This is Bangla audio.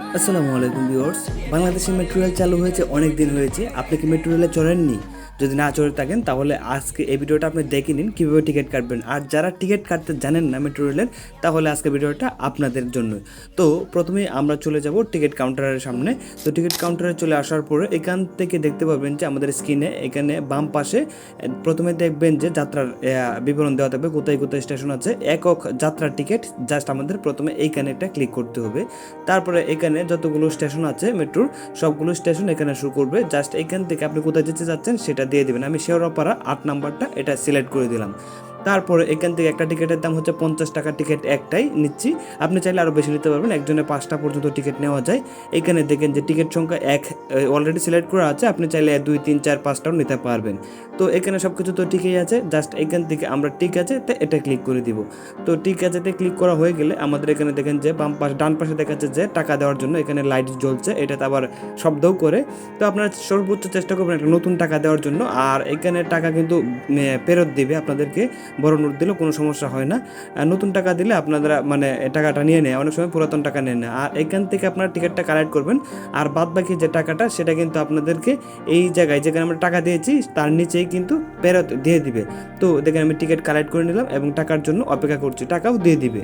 আসসালামু আলাইকুম ভিউয়ার্স, বাংলাদেশে মেট্রো রেল চালু হয়েছে অনেক দিন হয়েছে। আপনি কি মেট্রো রেলে চড়েননি? যদি না চড়ে থাকেন, তাহলে আজকে এই ভিডিওটা আপনি দেখে নিন, কীভাবে টিকিট কাটবেন। আর যারা টিকিট কাটতে জানেন না মেট্রো রেলের, তাহলে আজকে ভিডিওটা আপনাদের জন্য। তো প্রথমে আমরা চলে যাব টিকিট কাউন্টারের সামনে। তো টিকিট কাউন্টারে চলে আসার পরে এখান থেকে দেখতে পাবেন যে আমাদের স্ক্রিনে, এখানে বাম পাশে, প্রথমে দেখবেন যে যাত্রার বিবরণ দেওয়া থাকবে, কোথায় কোথায় স্টেশন আছে। একক যাত্রার টিকিট, জাস্ট আমাদের প্রথমে এইখানে একটা ক্লিক করতে হবে। তারপরে এখানে যতগুলো স্টেশন আছে মেট্রোর, সবগুলো স্টেশন এখানে শুরু করবে। জাস্ট এখান থেকে আপনি কোথায় যেতে চাচ্ছেন, সেটা দিয়ে দেবেন। আমি শেওড়াপাড়া আট নাম্বারটা এটা সিলেক্ট করে দিলাম। তারপরে এখান থেকে একটা টিকিটের দাম হচ্ছে পঞ্চাশ টাকা টিকিট একটাই নিচ্ছি। আপনি চাইলে আরও বেশি নিতে পারবেন, একজনে পাঁচটা পর্যন্ত টিকিট নেওয়া যায়। এখানে দেখেন যে টিকিট সংখ্যা এক অলরেডি সিলেক্ট করা আছে, আপনি চাইলে দুই, তিন, চার, পাঁচটাও নিতে পারবেন। তো এখানে সব কিছু তো ঠিকই আছে জাস্ট এখান থেকে আমরা ঠিক আছে, তো এটা ক্লিক করে দিব। তো ঠিক আছে তে ক্লিক করা হয়ে গেলে আমাদের এখানে দেখেন যে বাম পাশে, ডান পাশে দেখা যাচ্ছে যে টাকা দেওয়ার জন্য এখানে লাইট জ্বলছে, এটাতে আবার শব্দও করে। তো আপনারা সর্বোচ্চ চেষ্টা করবেন একটা নতুন টাকা দেওয়ার জন্য, আর এখানে টাকা কিন্তু ফেরত দিবে আপনাদেরকে। বড় নোট দিলেও কোনো সমস্যা হয় না। নতুন টাকা দিলে আপনারা মানে টাকাটা নিয়ে নেয় অনেক সময় পুরাতন টাকা নিয়ে নেয় আর এখান থেকে আপনারা টিকিটটা কালেক্ট করবেন। আর বাদ বাকি যে টাকাটা, সেটা কিন্তু আপনাদেরকে এই জায়গায় যেখানে আমরা টাকা দিয়েছি, তার নিচেই কিন্তু ফেরত দিয়ে দিবে। তো দেখেন আমি টিকিট কালেক্ট করে নিলাম এবং টাকার জন্য অপেক্ষা করছি। টাকাও দিয়ে দিবে।